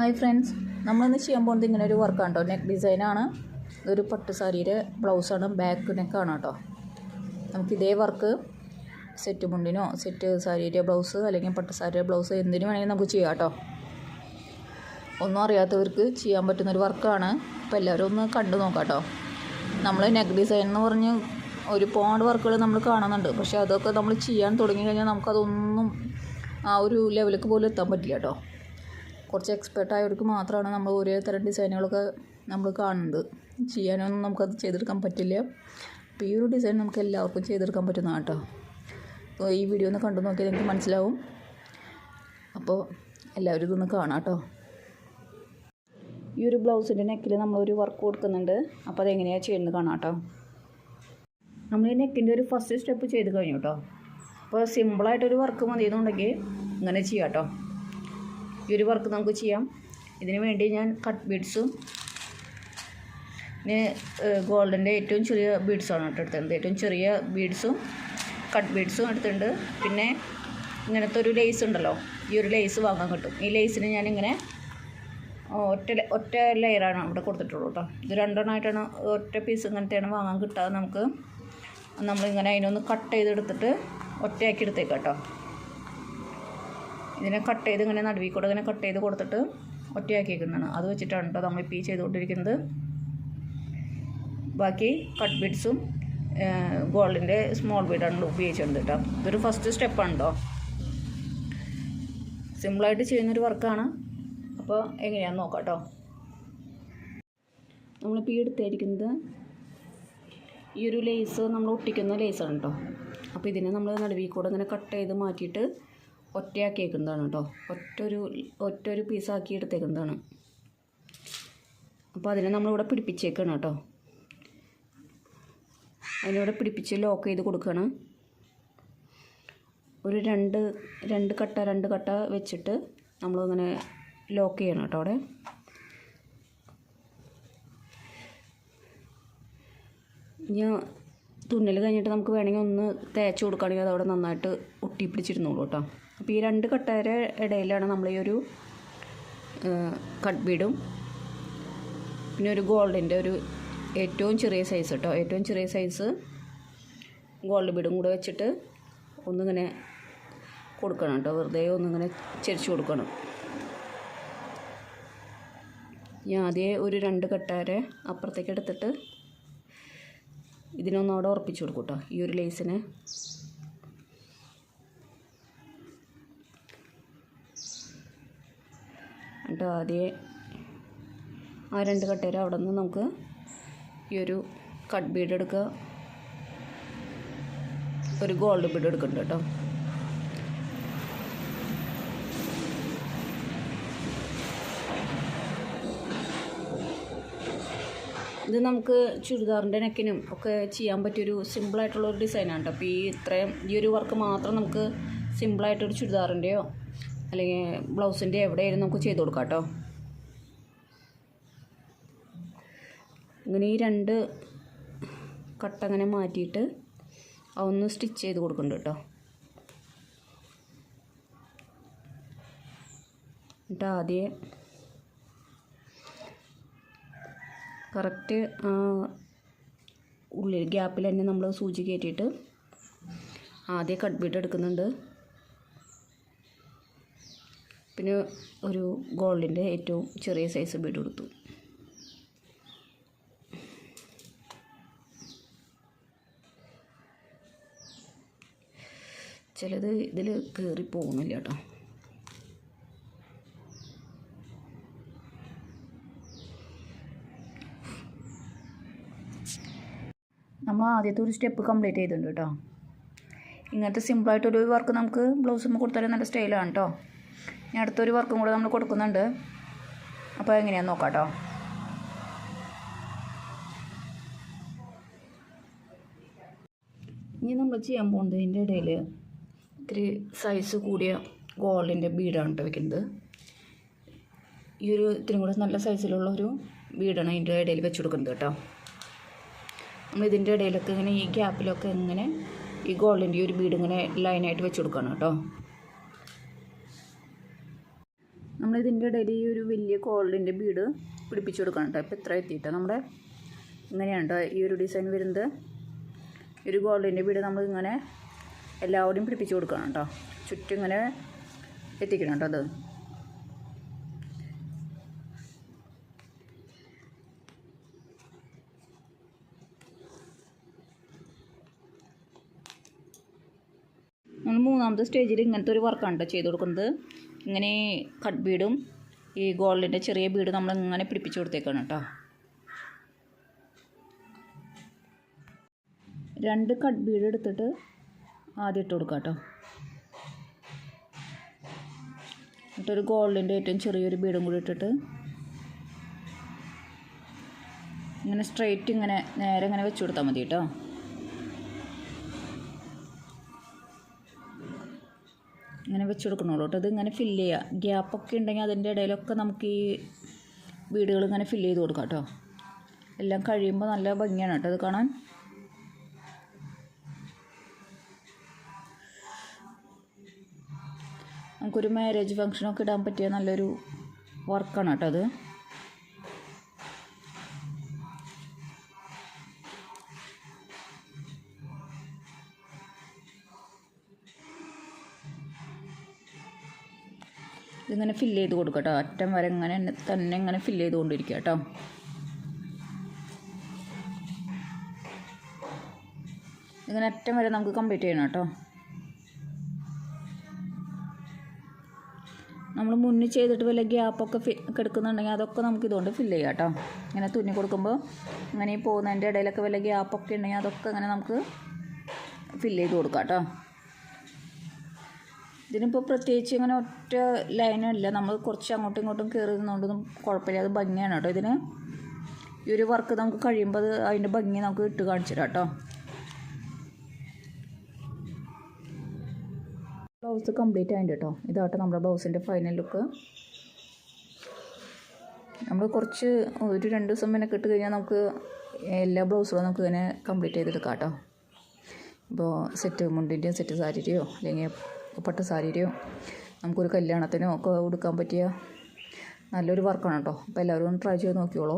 Hi friends നമ്മളിന്ന് ചെയ്യാൻ പോകുന്നത് ഇങ്ങനെ ഒരു വർക്കാണ് കേട്ടോ നെക്ക് ഡിസൈനാണ് ഒരു പട്ട് സാരിയുടെ ബ്ലൗസാണ് ബാക്ക് നെക്കാണ് കേട്ടോ. നമുക്ക് ഇതേ വർക്ക് സെറ്റ് മുണ്ടിനോ സെറ്റ് സാരിയുടെ ബ്ലൗസ് അല്ലെങ്കിൽ പട്ട് സാരിയുടെ ബ്ലൗസ് എന്തിനു വേണമെങ്കിലും നമുക്ക് ചെയ്യാം കേട്ടോ. ഒന്നും അറിയാത്തവർക്ക് ചെയ്യാൻ പറ്റുന്നൊരു വർക്കാണ് അപ്പോൾ എല്ലാവരും ഒന്ന് കണ്ടു നോക്കാം കേട്ടോ. നമ്മൾ നെക്ക് ഡിസൈൻ എന്ന് പറഞ്ഞ് ഒരുപാട് വർക്കുകൾ നമ്മൾ കാണുന്നുണ്ട്. പക്ഷേ അതൊക്കെ നമ്മൾ ചെയ്യാൻ തുടങ്ങി കഴിഞ്ഞാൽ നമുക്കതൊന്നും ആ ഒരു ലെവലിലേക്ക് പോലും എത്താൻ പറ്റില്ല കേട്ടോ. കുറച്ച് എക്സ്പെർട്ട് ആയവർക്ക് മാത്രമാണ് നമ്മൾ ഒരേ തരം ഡിസൈനുകളൊക്കെ നമ്മൾ കാണുന്നത്. ചെയ്യാനൊന്നും നമുക്കത് ചെയ്തെടുക്കാൻ പറ്റില്ല. അപ്പോൾ ഈ ഒരു ഡിസൈൻ നമുക്ക് എല്ലാവർക്കും ചെയ്തെടുക്കാൻ പറ്റുന്ന കേട്ടോ. ഈ വീഡിയോ ഒന്ന് കണ്ടു നോക്കിയാൽ നിങ്ങൾക്ക് മനസ്സിലാവും. അപ്പോൾ എല്ലാവരും ഇതൊന്ന് കാണാം കേട്ടോ. ഈ ഒരു ബ്ലൗസിന്റെ നെക്കിൽ നമ്മളൊരു വർക്ക് കൊടുക്കുന്നുണ്ട്. അപ്പോൾ അതെങ്ങനെയാണ് ചെയ്യുന്നത് കാണാം കേട്ടോ. നമ്മൾ ഈ നെക്കിന്റെ ഒരു ഫസ്റ്റ് സ്റ്റെപ്പ് ചെയ്ത് കഴിഞ്ഞു കേട്ടോ. അപ്പോൾ സിമ്പിളായിട്ടൊരു വർക്ക് മതി എന്നുണ്ടെങ്കിൽ ഇങ്ങനെ ചെയ്യാം കേട്ടോ. ഈ ഒരു വർക്ക് നമുക്ക് ചെയ്യാം. ഇതിനു വേണ്ടി ഞാൻ കട്ട് ബീഡ്സും പിന്നെ ഗോൾഡിന്റെ ഏറ്റവും ചെറിയ ബീഡ്സാണ് എടുത്തിട്ടുണ്ട് ഏറ്റവും ചെറിയ ബീഡ്സും കട്ട് ബീഡ്സും എടുത്തിട്ടുണ്ട്. പിന്നെ ഇങ്ങനത്തെ ഒരു ലേസ് ഉണ്ടല്ലോ ഈ ഒരു ലേസ് വാങ്ങാൻ കിട്ടും. ഈ ലേസിന് ഞാനിങ്ങനെ ഒറ്റ ഒറ്റ ലെയറാണ് അവിടെ കൊടുത്തിട്ടുള്ളൂ കേട്ടോ. ഇത് രണ്ടെണ്ണമായിട്ടാണ് ഒറ്റ പീസ് ഇങ്ങനത്തെയാണ് വാങ്ങാൻ കിട്ടാതെ നമുക്ക് നമ്മളിങ്ങനെ അതിനൊന്ന് കട്ട് ചെയ്തെടുത്തിട്ട് ഒറ്റയാക്കി എടുത്തേക്കാം കേട്ടോ. ഇതിനെ കട്ട് ചെയ്ത് ഇങ്ങനെ നടുവിൽ കൂടെ ഇങ്ങനെ കട്ട് ചെയ്ത് കൊടുത്തിട്ട് ഒറ്റയാക്കിയേക്കുന്നതാണ്. അത് വെച്ചിട്ടാണ് കേട്ടോ നമ്മൾ ഇപ്പോൾ ഈ ചെയ്തുകൊണ്ടിരിക്കുന്നത്. ബാക്കി കട്ട് ബിഡ്സും ഗോൾഡിന്റെ സ്മോൾ ബീഡാണ് ഉപയോഗിച്ചിട്ടുണ്ട് കേട്ടോ ഇതൊരു ഫസ്റ്റ് സ്റ്റെപ്പാണ് കേട്ടോ സിമ്പിളായിട്ട് ചെയ്യുന്നൊരു വർക്കാണ് അപ്പോൾ എങ്ങനെയാണെന്ന് നോക്കാം കേട്ടോ നമ്മളിപ്പോൾ ഈ എടുത്തിരിക്കുന്നത് ഈ ഒരു ലേസ് നമ്മൾ ഒട്ടിക്കുന്ന ലേസാണ് കേട്ടോ അപ്പോൾ ഇതിനെ നമ്മൾ നടുവിൽ കൂടെ ഇങ്ങനെ കട്ട് ചെയ്ത് മാറ്റിയിട്ട് ഒറ്റയാക്കിയേക്കുന്നതാണ് കേട്ടോ. ഒറ്റൊരു ഒറ്റൊരു പീസാക്കി എടുത്തേക്കുന്നതാണ് അപ്പോൾ അതിനെ നമ്മളിവിടെ പിടിപ്പിച്ചേക്കാണ് കേട്ടോ. അതിനിവിടെ പിടിപ്പിച്ച് ലോക്ക് ചെയ്ത് കൊടുക്കുകയാണ് ഒരു രണ്ട് രണ്ട് കട്ട രണ്ട് കട്ട വെച്ചിട്ട് നമ്മളിങ്ങനെ ലോക്ക് ചെയ്യണം കേട്ടോ അവിടെ. ഇനി തുന്നൽ കഴിഞ്ഞിട്ട് നമുക്ക് വേണമെങ്കിൽ ഒന്ന് തേച്ച് കൊടുക്കുകയാണെങ്കിൽ അതവിടെ നന്നായിട്ട് ഒട്ടി പിടിച്ചിരുന്നോളൂ കേട്ടോ. അപ്പോൾ ഈ രണ്ട് കട്ടയുടെ ഇടയിലാണ് നമ്മൾ ഈ ഒരു കട്ട് ബീഡും പിന്നെ ഒരു ഗോൾഡിന്റെ ഒരു ഏറ്റവും ചെറിയ സൈസ് കേട്ടോ ഏറ്റവും ചെറിയ സൈസ് ഗോൾഡ് ബീഡും കൂടെ വെച്ചിട്ട് ഒന്നിങ്ങനെ കൊടുക്കണം കേട്ടോ വെറുതെ ഒന്നിങ്ങനെ ചെരിച്ച് കൊടുക്കണം. ഞാൻ ആദ്യം ഒരു രണ്ട് കട്ടാരെ അപ്പുറത്തേക്ക് എടുത്തിട്ട് ഇതിനൊന്നവിടെ ഉറപ്പിച്ചു കൊടുക്കും കേട്ടോ ഈ ഒരു ലേസിനെ എന്നിട്ട് ആദ്യം ആ രണ്ട് കട്ടേര അവിടെ നിന്ന് നമുക്ക് ഈ ഒരു കട്ട് ബീഡ് എടുക്കുക. ഒരു ഗോൾഡ് ബീഡ് എടുക്കുന്നുണ്ട് കേട്ടോ. ഇത് നമുക്ക് ചുരിദാറിന്റെ നെക്കിനും ഒക്കെ ചെയ്യാൻ പറ്റിയൊരു സിമ്പിളായിട്ടുള്ളൊരു ഡിസൈനാണ് കേട്ടോ. അപ്പോൾ ഈ ഇത്രയും ഈ ഒരു വർക്ക് മാത്രം നമുക്ക് സിമ്പിളായിട്ടൊരു ചുരിദാറിന്റെയോ അല്ലെങ്കിൽ ബ്ലൗസിന്റെ എവിടെയായാലും നമുക്ക് ചെയ്ത് കൊടുക്കാം കേട്ടോ. ഇങ്ങനെ ഈ രണ്ട് കട്ട് അങ്ങനെ മാറ്റിയിട്ട് അതൊന്ന് സ്റ്റിച്ച് ചെയ്ത് കൊടുക്കുന്നുണ്ട് കേട്ടോ. എന്നിട്ട് ആദ്യം കറക്റ്റ് ഉള്ളിൽ ഗ്യാപ്പിൽ തന്നെ നമ്മൾ സൂചി കയറ്റിയിട്ട് ആദ്യം കട്ട് ബീഡ് എടുക്കുന്നുണ്ട്. പിന്നെ ഒരു ഗോൾഡിന്റെ ഏറ്റവും ചെറിയ സൈസ് ബീഡ് കൊടുത്തു. ചിലത് ഇതിൽ കയറി പോകുന്നില്ല കേട്ടോ. നമ്മൾ ആദ്യത്തെ ഒരു സ്റ്റെപ്പ് കംപ്ലീറ്റ് ചെയ്തിട്ടുണ്ട് കേട്ടോ. ഇങ്ങനത്തെ സിമ്പിളായിട്ടൊരു വർക്ക് നമുക്ക് ബ്ലൗസ് കൊടുത്താലും നല്ല സ്റ്റൈലാണ് കേട്ടോ. ഇനി അടുത്തൊരു വർക്കും കൂടെ നമ്മൾ കൊടുക്കുന്നുണ്ട്. അപ്പോൾ എങ്ങനെയാണെന്ന് നോക്കാം കേട്ടോ ഇനി നമ്മൾ ചെയ്യാൻ പോകുന്നത് ഇതിന്റെ ഇടയിൽ ഇത്തിരി സൈസ് കൂടിയ ഗോൾഡിന്റെ ബീഡാണ് കേട്ടോ വെക്കുന്നത്. ഈ ഒരു ഇത്തിരി കൂടെ നല്ല സൈസിലുള്ള ഒരു ബീഡാണ് അതിന്റെ ഇടയിൽ വെച്ച് കൊടുക്കുന്നത് കേട്ടോ നമ്മൾ ഇതിന്റെ ഇടയിലൊക്കെ ഇങ്ങനെ ഈ ഗ്യാപ്പിലൊക്കെ ഇങ്ങനെ ഈ ഗോൾഡിന്റെ ഒരു ബീഡ് ഇങ്ങനെ ലൈനായിട്ട് വെച്ച് കൊടുക്കണം കേട്ടോ നമ്മൾ ഇതിന്റെ ഇടയിൽ ഈ ഒരു വലിയ കോളിന്റെ ബീഡ് പിടിപ്പിച്ച് കൊടുക്കണം കേട്ടോ. ഇപ്പോൾ ഇത്ര എത്തിയിട്ട് നമ്മുടെ ഇങ്ങനെയാണ് കേട്ടോ ഈ ഒരു ഡിസൈൻ വരുന്നത്. ഒരു ഗോൾഡിന്റെ ബീഡ് നമ്മൾ ഇങ്ങനെ എല്ലാവരുടെയും പിടിപ്പിച്ച് കൊടുക്കണം കേട്ടോ. ചുറ്റും ഇങ്ങനെ എത്തിക്കണം കേട്ടോ അത്. നമ്മൾ മൂന്നാമത്തെ സ്റ്റേജിൽ ഇങ്ങനത്തെ ഒരു വർക്കാണ് കേട്ടോ ചെയ്ത് കൊടുക്കുന്നത്. ഇങ്ങനെ കട്ട് ബീഡും ഈ ഗോൾഡിന്റെ ചെറിയ ബീഡ് നമ്മൾ ഇങ്ങനെ പിടിപ്പിച്ചു കൊടുത്തേക്കാണ് കേട്ടോ രണ്ട് കട്ട് ബീഡ് എടുത്തിട്ട് ആദ്യം ഇട്ട് കൊടുക്കാം കേട്ടോ എന്നിട്ടൊരു ഗോൾഡിന്റെ ഏറ്റവും ചെറിയൊരു ബീഡും കൂടി ഇട്ടിട്ട് ഇങ്ങനെ സ്ട്രെയിറ്റ് ഇങ്ങനെ നേരെ ഇങ്ങനെ വെച്ച് കൊടുത്താൽ മതി കേട്ടോ ഇങ്ങനെ വെച്ച് കൊടുക്കണുള്ളൂ കേട്ടോ ഇങ്ങനെ ഫില്ല് ചെയ്യുക ഗ്യാപ്പൊക്കെ ഉണ്ടെങ്കിൽ അതിന്റെ ഇടയിലൊക്കെ നമുക്ക് ഈ വീടുകൾ ഇങ്ങനെ ഫില്ല് ചെയ്ത് കൊടുക്കാം കേട്ടോ. എല്ലാം കഴിയുമ്പോൾ നല്ല ഭംഗിയാണ് കേട്ടോ. അത് കാണാൻ. നമുക്കൊരു മാരേജ് ഫങ്ഷനൊക്കെ ഇടാൻ പറ്റിയ നല്ലൊരു വർക്കാണ് കേട്ടോ അത്. ഇതിങ്ങനെ ഫില്ല് ചെയ്ത് കൊടുക്കുക കേട്ടോ അറ്റം വരെ ഇങ്ങനെ തന്നെ ഇങ്ങനെ ഫില്ല് ചെയ്തുകൊണ്ടിരിക്കുക കേട്ടോ. ഇങ്ങനെ അറ്റം വരെ നമുക്ക് കംപ്ലീറ്റ് ചെയ്യണം കേട്ടോ. നമ്മൾ മുന്നിൽ ചെയ്തിട്ട് വല്ല ഗ്യാപ്പൊക്കെ ഫി കിടക്കുന്നുണ്ടെങ്കിൽ അതൊക്കെ നമുക്ക് ഇതുകൊണ്ട് ഫില്ല് ചെയ്യാം കേട്ടോ. ഇങ്ങനെ തുന്നി കൊടുക്കുമ്പോൾ ഇങ്ങനെ ഈ പോകുന്നതിന്റെ ഇടയിലൊക്കെ വല്ല ഗ്യാപ്പൊക്കെ ഉണ്ടെങ്കിൽ അതൊക്കെ ഇങ്ങനെ നമുക്ക് ഫില്ല് ചെയ്ത് കൊടുക്കാം കേട്ടോ. ഇതിനിപ്പോൾ പ്രത്യേകിച്ച് ഇങ്ങനെ ഒറ്റ ലൈനും ഇല്ല നമ്മൾ കുറച്ച് അങ്ങോട്ടും ഇങ്ങോട്ടും കയറി നിന്നുകൊണ്ടൊന്നും കുഴപ്പമില്ല. അത് ഭംഗിയാണ് കേട്ടോ. ഇതിന് ഈ ഒരു വർക്ക് നമുക്ക് കഴിയുമ്പോൾ അത് അതിന്റെ ഭംഗി നമുക്ക് ഇട്ട് കാണിച്ചു തരാം കേട്ടോ. ബ്ലൗസ് കംപ്ലീറ്റ് ആയിട്ട് കേട്ടോ. ഇതാട്ടോ നമ്മുടെ ബ്ലൗസിന്റെ ഫൈനൽ ലുക്ക് നമ്മൾ കുറച്ച് ഒരു രണ്ട് ദിവസം മുന്നേ ഇട്ട് കഴിഞ്ഞാൽ നമുക്ക് എല്ലാ ബ്ലൗസുകളും നമുക്ക് ഇങ്ങനെ കംപ്ലീറ്റ് ചെയ്തെടുക്കാം കേട്ടോ. ഇപ്പോൾ സെറ്റ് മുണ്ടിന്റെയോ സെറ്റ് സാരിയുടെയോ അല്ലെങ്കിൽ പട്ട് സാരിയുടെയോ നമുക്കൊരു കല്യാണത്തിനോ ഒക്കെ ഉടുക്കാൻ പറ്റിയ നല്ലൊരു വർക്കാണ് കേട്ടോ അപ്പോൾ എല്ലാവരും ഒന്ന് ട്രൈ ചെയ്ത് നോക്കിയോളൂ